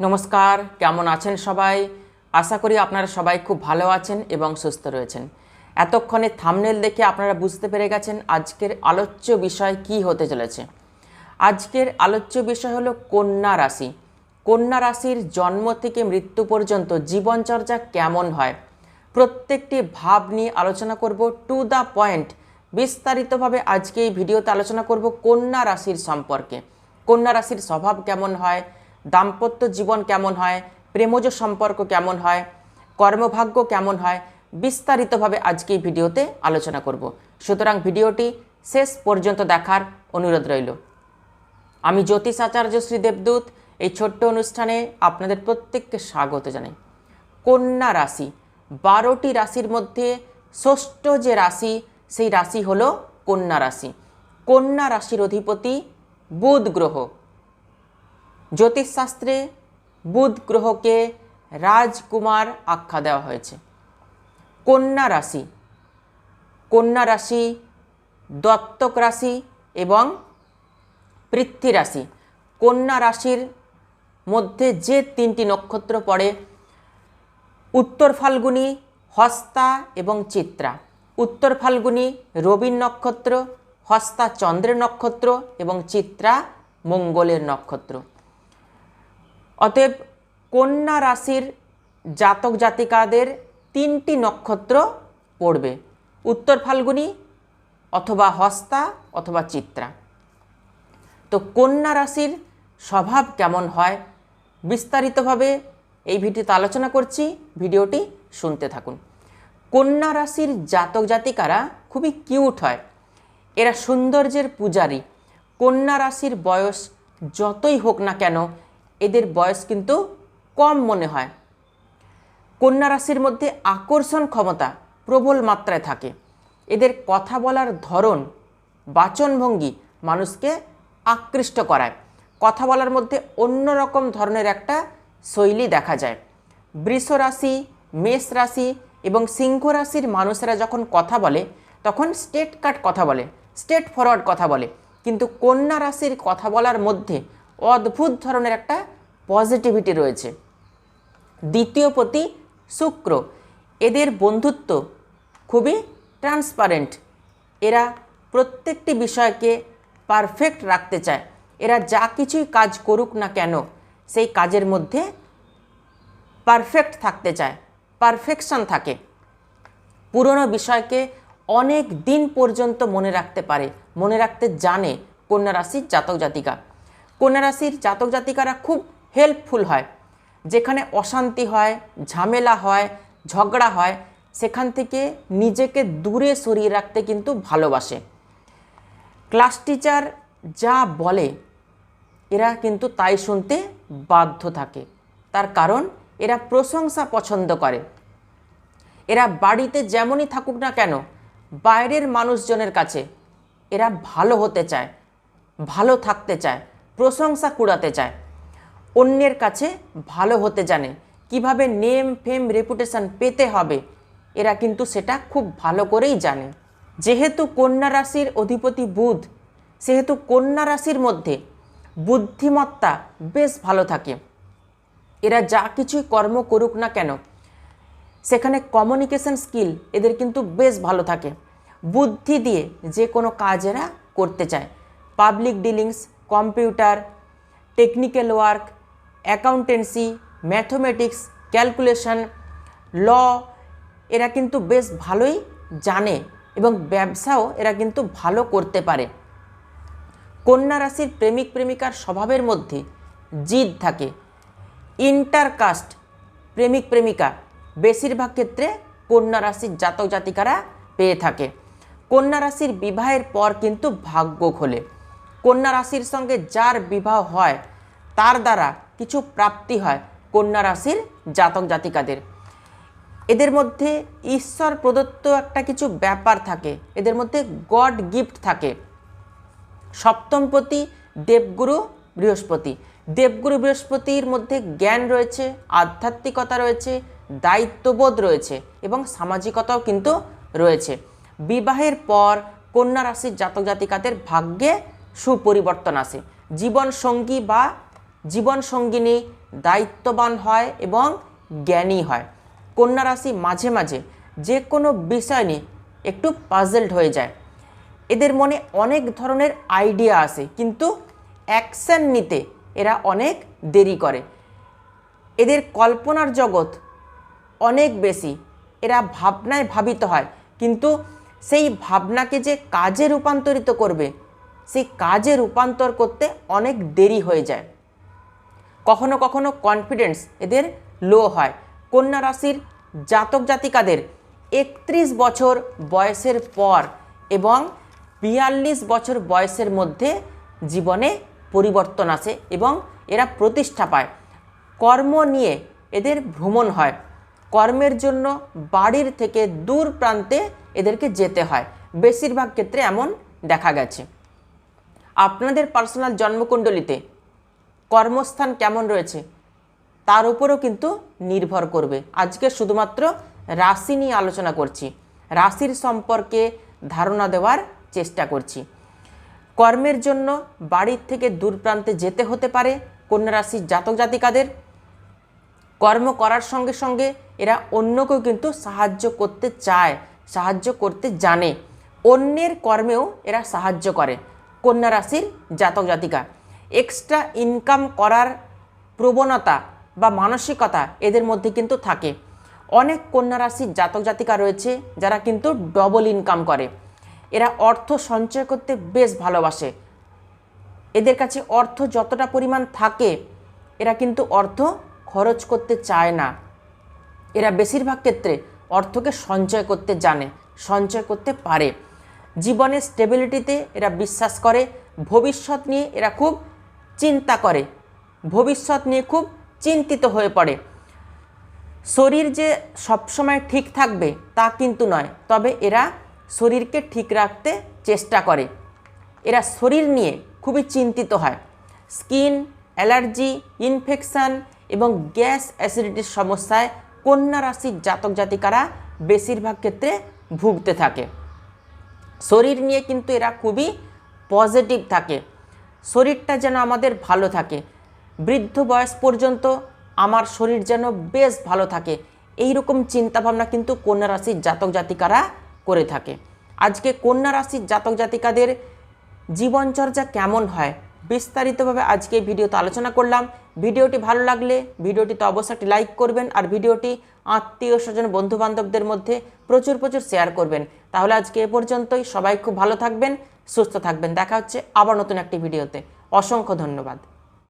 নমস্কার, কেমন আছেন সবাই? আশা করি আপনারা সবাই খুব ভালো আছেন এবং সুস্থ রয়েছেন। এতক্ষণে থামনেল দেখে আপনারা বুঝতে পেরে গেছেন আজকের আলোচ্য বিষয় কি হতে চলেছে। আজকের আলোচ্য বিষয় হলো কন্যা রাশি। কন্যা রাশির জন্ম থেকে মৃত্যু পর্যন্ত জীবনচর্যা কেমন হয়? প্রত্যেকটি ভাব নিয়ে আলোচনা করব টু দ্য পয়েন্ট বিস্তারিতভাবে আজকে এই ভিডিওতে আলোচনা করব কন্যা রাশির সম্পর্কে। কন্যা রাশির স্বভাব কেমন হয়? দাম্পত্য জীবন কেমন হয়, প্রেমজ সম্পর্ক কেমন হয়, কর্মভাগ্য কেমন হয়, বিস্তারিতভাবে আজকে এই ভিডিওতে আলোচনা করব। সুতরাং ভিডিওটি শেষ পর্যন্ত দেখার অনুরোধ রইল। আমি জ্যোতিষ আচার্য শ্রী দেবদূত, এই ছোট্ট অনুষ্ঠানে আপনাদের প্রত্যেককে স্বাগত জানাই। কন্যা রাশি, বারোটি রাশির মধ্যে ষষ্ঠ যে রাশি, সেই রাশি হলো কন্যা রাশি। কন্যা রাশির অধিপতি বুধ গ্রহ। জ্যোতিষশাস্ত্রে বুধ গ্রহকে রাজকুমার আখ্যা দেওয়া হয়েছে। কন্যা রাশি। কন্যা রাশি দত্তক রাশি এবং পৃথ্বী রাশি। কন্যা রাশির মধ্যে যে তিনটি নক্ষত্র পড়ে, উত্তর ফাল্গুনী, হস্তা এবং চিত্রা। উত্তর ফাল্গুনী রবির নক্ষত্র, হস্তা চন্দ্রের নক্ষত্র এবং চিত্রা মঙ্গলের নক্ষত্র। অতএব কন্যা রাশির জাতক জাতিকাদের তিনটি নক্ষত্র পড়বে। উত্তর ফাল্গুনি অথবা হস্তা অথবা চিত্রা। তো কন্যা রাশির স্বভাব কেমন হয়? বিস্তারিতভাবে এই ভিডিওতে আলোচনা করছি, ভিডিওটি শুনতে থাকুন। কন্যা রাশির জাতক জাতিকারা খুবই কিউট হয়। এরা সৌন্দর্যের পূজারী। কন্যা রাশির বয়স যতই হোক না কেন এদের বয়স কিন্তু কম মনে হয়। কন্যা রাশির মধ্যে আকর্ষণ ক্ষমতা প্রবল মাত্রায় থাকে। এদের কথা বলার ধরন, বাচনভঙ্গি মানুষকে আকৃষ্ট করায়। কথা বলার মধ্যে অন্যরকম ধরনের একটা শৈলী দেখা যায়। বৃষ রাশি, মেষ রাশি এবং সিংহ রাশির মানুষেরা যখন কথা বলে, তখন স্টেট কাট কথা বলে, স্টেট ফরওয়ার্ড কথা বলে। কিন্তু কন্যা রাশির কথা বলার মধ্যে অদ্ভুত ধরনের একটা পজিটিভিটি রয়েছে। দ্বিতীয় পতি শুক্র। এদের বন্ধুত্ব খুবই ট্রান্সপারেন্ট এরা প্রত্যেকটি বিষয়কে পারফেক্ট রাখতে চায়। এরা যা কিছুই কাজ করুক না কেন, সেই কাজের মধ্যে পারফেক্ট থাকতে চায়। পারফেকশন থাকে। পুরনো বিষয়কে অনেক দিন পর্যন্ত মনে রাখতে পারে। মনে রাখতে জানে কন্যা রাশির জাতক জাতিকা। কন্যা রাশির জাতক জাতিকারা খুব হেল্পফুল হয়। যেখানে অশান্তি হয়, ঝামেলা হয়, ঝগড়া হয়, সেখান থেকে নিজেকে দূরে সরিয়ে রাখতে কিন্তু ভালোবাসে। ক্লাস টিচার যা বলে, এরা কিন্তু তাই শুনতে বাধ্য থাকে। তার কারণ, এরা প্রশংসা পছন্দ করে। এরা বাড়িতে যেমনই থাকুক না কেন, বাইরের মানুষজনের কাছে এরা ভালো হতে চায়, ভালো থাকতে চায়। প্রশংসা কুড়াতে চায়। অন্যের কাছে ভালো হতে জানে। কীভাবে নেম ফেম রেপুটেশন পেতে হবে, এরা কিন্তু সেটা খুব ভালো করেই জানে। যেহেতু কন্যা রাশির অধিপতি বুধ, সেহেতু কন্যা রাশির মধ্যে বুদ্ধিমত্তা বেশ ভালো থাকে। এরা যা কিছুই কর্ম করুক না কেন, সেখানে কমিউনিকেশন স্কিল এদের কিন্তু বেশ ভালো থাকে। বুদ্ধি দিয়ে যে কোনো কাজ এরা করতে চায়। Public dealings computer technical work accountancy mathematics calculation law এরা কিন্তু বেশ ভালোই জানে এবং ব্যবসাও এরা কিন্তু ভালো করতে পারে। কন্যা রাশির প্রেমিক, প্রেমিকার স্বভাবের মধ্যে জিদ থাকে। ইন্টারকাস্ট প্রেমিক, প্রেমিকা বেশিরভাগ ক্ষেত্রে কন্যা রাশির জাতক জাতিকারা পেয়ে থাকে। কন্যা রাশির বিবাহের পর কিন্তু ভাগ্য খোলে। কন্যা রাশির সঙ্গে যার বিবাহ হয়, তার দ্বারা কিছু প্রাপ্তি হয় কন্যা রাশির জাতক জাতিকাদের। এদের মধ্যে ঈশ্বর প্রদত্ত একটা কিছু ব্যাপার থাকে, এদের মধ্যে গড গিফট থাকে। সপ্তমপতি দেবগুরু বৃহস্পতি। দেবগুরু বৃহস্পতির মধ্যে জ্ঞান রয়েছে, আধ্যাত্মিকতা রয়েছে, দায়িত্ববোধ রয়েছে এবং সামাজিকতাও কিন্তু রয়েছে। বিবাহের পর কন্যা রাশির জাতক জাতিকাদের ভাগ্যে সুপরিবর্তন আসে জীবন সঙ্গী বা জীবন সঙ্গিনী দায়িত্ববান হয় এবং জ্ঞানী হয়। কন্যা রাশি মাঝে মাঝে যে কোনো বিষয় নিয়ে একটু পাজলড হয়ে যায়। এদের মনে অনেক ধরনের আইডিয়া আসে, কিন্তু অ্যাকশন নিতে এরা অনেক দেরি করে। এদের কল্পনার জগৎ অনেক বেশি, এরা ভাবনায় ভাবিত হয়, কিন্তু সেই ভাবনাকে যে কাজে রূপান্তরিত করবে সেই কাজে রূপান্তর করতে অনেক দেরি হয়ে যায়। কখনো কখনো কনফিডেন্স এদের লো হয়। কন্যা রাশির জাতক জাতিকাদের একত্রিশ বছর বয়সের পর এবং বিয়াল্লিশ বছর বয়সের মধ্যে জীবনে পরিবর্তন আসে এবং এরা প্রতিষ্ঠা পায়। কর্ম নিয়ে এদের ভ্রমণ হয়। কর্মের জন্য বাড়ির থেকে দূর প্রান্তে এদেরকে যেতে হয়। বেশিরভাগ ক্ষেত্রে এমন দেখা গেছে। আপনাদের পার্সোনাল জন্মকুণ্ডলিতে কর্মস্থান কেমন রয়েছে, তার উপরও কিন্তু নির্ভর করবে। আজকে শুধুমাত্র রাশি নিয়ে আলোচনা করছি। রাশির সম্পর্কে ধারণা দেওয়ার চেষ্টা করছি। কর্মের জন্য বাড়ির থেকে দূর প্রান্তে যেতে হতে পারে কন্যা রাশির জাতক জাতিকাদের। কর্ম করার সঙ্গে সঙ্গে এরা অন্যকেও কিন্তু সাহায্য করতে চায়, সাহায্য করতে জানে। অন্যের কর্মেও এরা সাহায্য করে। কন্যা রাশির জাতক জাতিকা। এক্সট্রা ইনকাম করার প্রবণতা বা মানসিকতা এদের মধ্যে কিন্তু থাকে। অনেক কন্যা রাশির জাতক জাতিকা রয়েছে যারা কিন্তু ডবল ইনকাম করে। এরা অর্থ সঞ্চয় করতে বেশ ভালোবাসে। এদের কাছে অর্থ যতটা পরিমাণ থাকে, এরা কিন্তু অর্থ খরচ করতে চায় না। এরা বেশিরভাগ ক্ষেত্রে অর্থকে সঞ্চয় করতে জানে, সঞ্চয় করতে পারে। জীবনের স্টেবিলিটিতে এরা বিশ্বাস করে, ভবিষ্যৎ নিয়ে এরা খুব চিন্তা করে, ভবিষ্যৎ নিয়ে খুব চিন্তিত হয়ে পড়ে। শরীর যে সবসময় ঠিক থাকবে তা কিন্তু নয়, তবে এরা শরীরকে ঠিক রাখতে চেষ্টা করে। এরা শরীর নিয়ে খুবই চিন্তিত হয়। স্কিন, অ্যালার্জি ইনফেকশান এবং গ্যাস অ্যাসিডিটির সমস্যায় কন্যা রাশির জাতক জাতিকারা বেশিরভাগ ক্ষেত্রে ভুগতে থাকে। শরীর নিয়ে কিন্তু এরা খুবই পজিটিভ থাকে। শরীরটা যেন আমাদের ভালো থাকে। বৃদ্ধ বয়স পর্যন্ত আমার শরীর যেন বেশ ভালো থাকে। এই রকম চিন্তাভাবনা কিন্তু কন্যা রাশির জাতক জাতিকারা করে থাকে। আজকে কন্যা রাশির জাতক জাতিকাদের জীবনচর্যা কেমন হয়, বিস্তারিতভাবে আজকে ভিডিওতে আলোচনা করলাম। ভিডিওটি ভালো লাগলে ভিডিওটিতে অবশ্যই একটি লাইক করবেন আর ভিডিওটি আত্মীয় স্বজন বন্ধু বান্ধবদের মধ্যে প্রচুর প্রচুর শেয়ার করবেন। তাহলে আজকে এ পর্যন্তই। সবাই খুব ভালো থাকবেন, সুস্থ থাকবেন। দেখা হচ্ছে আবার নতুন একটি ভিডিওতে। অসংখ্য ধন্যবাদ।